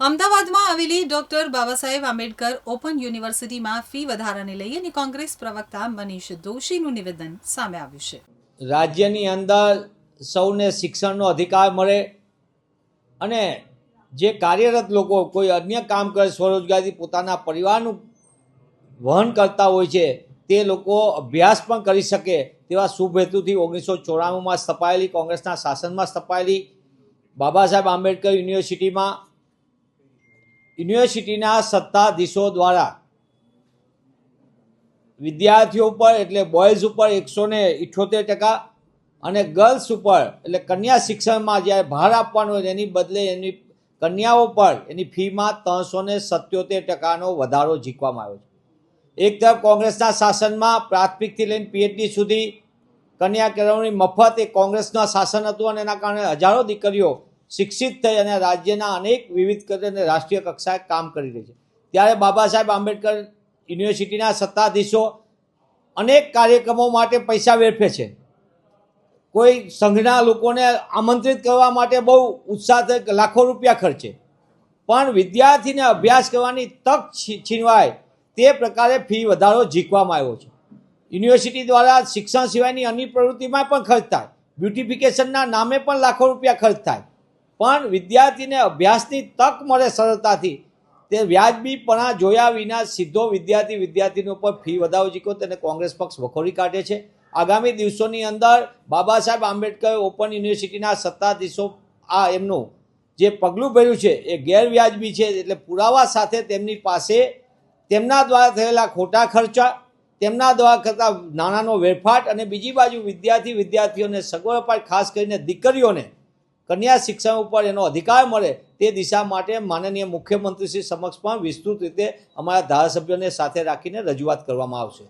અમદાવાદમાં આવેલી doctor Baba Saheb Ambedkar open યુનિવર્સિટીમાં ફી વધારાને લઈ અને કોંગ્રેસ પ્રવક્તા મનીષ દોશીનું નિવેદન સામે આવ્યું છે. રાજ્યની અંદર સૌને શિક્ષણનો અધિકાર મળે અને જે કાર્યરત લોકો કોઈ અન્ય કામ કરે, સ્વરોજગારી પોતાના પરિવારનું વહન કરતા હોય છે, તે લોકો અભ્યાસ પણ કરી શકે તેવા શુભ હેતુથી ઓગણીસો ચોરાણુંમાં સ્થપાયેલી કોંગ્રેસના શાસનમાં સ્થપાયેલી બાબા સાહેબ આંબેડકર યુનિવર્સિટીમાં યુનિવર્સિટીના સત્તાધીશો દ્વારા વિદ્યાર્થીઓ ઉપર એટલે બોયઝ ઉપર એકસો ને ઇઠ્ઠોતેર ટકા અને ગર્લ્સ ઉપર એટલે કન્યા શિક્ષણમાં જ્યારે ભાર આપવાનો હોય એની બદલે એની કન્યાઓ પર એની ફીમાં ત્રણસો ને સત્યોતેર ટકાનો વધારો ઝીકવામાં આવ્યો છે. એક તરફ કોંગ્રેસના શાસનમાં પ્રાથમિકથી લઈને પીએચડી સુધી કન્યા કેળવણી મફત એ કોંગ્રેસના શાસન હતું અને એના કારણે હજારો દીકરીઓ શિક્ષિત થઈ અને રાજ્યના અનેક વિવિધ કરી અને રાષ્ટ્રીય કક્ષાએ કામ કરી રહી છે. ત્યારે બાબા સાહેબ આંબેડકર યુનિવર્સિટીના સત્તાધીશો અનેક કાર્યક્રમો માટે પૈસા વેરફે છે. કોઈ સંઘના લોકોને આમંત્રિત કરવા માટે બહુ ઉત્સાહ લાખો રૂપિયા ખર્ચે. પણ વિદ્યાર્થીને અભ્યાસ કરવાની તક છીનવાય તે પ્રકારે ફી વધારો ઝીકવામાં આવ્યો છે. યુનિવર્સિટી દ્વારા શિક્ષણ સિવાયની અન્ય પ્રવૃત્તિમાં પણ ખર્ચ થાય. બ્યુટિફિકેશનના નામે પણ લાખો રૂપિયા ખર્ચ થાય. પણ વિદ્યાર્થીને અભ્યાસની તક મળે સરળતાથી. તે વ્યાજબીપણા જોયા વિના સીધો વિદ્યાર્થી વિદ્યાર્થીની ઉપર ફી વધારો ઝીકો તેને કોંગ્રેસ પક્ષ વખોડી કાઢે છે. આગામી દિવસોની અંદર બાબા સાહેબ આંબેડકર ઓપન યુનિવર્સિટીના સત્તાધીશો, આ એમનું જે પગલું ભર્યું છે એ ગેરવ્યાજબી છે એટલે પુરાવા સાથે તેમની પાસે તેમના દ્વારા થયેલા ખોટા ખર્ચા, તેમના દ્વારા કરતા નાણાંનો વેરફાટ અને બીજી બાજુ વિદ્યાર્થી વિદ્યાર્થીઓને સગવડ ખાસ કરીને દીકરીઓને કન્યા શિક્ષણ ઉપર એનો અધિકાર મળે તે દિશા માટે માનનીય મુખ્યમંત્રી શ્રી સમક્ષ પણ વિસ્તૃત રીતે અમારા ધારાસભ્યોને સાથે રાખીને રજૂઆત કરવામાં આવશે.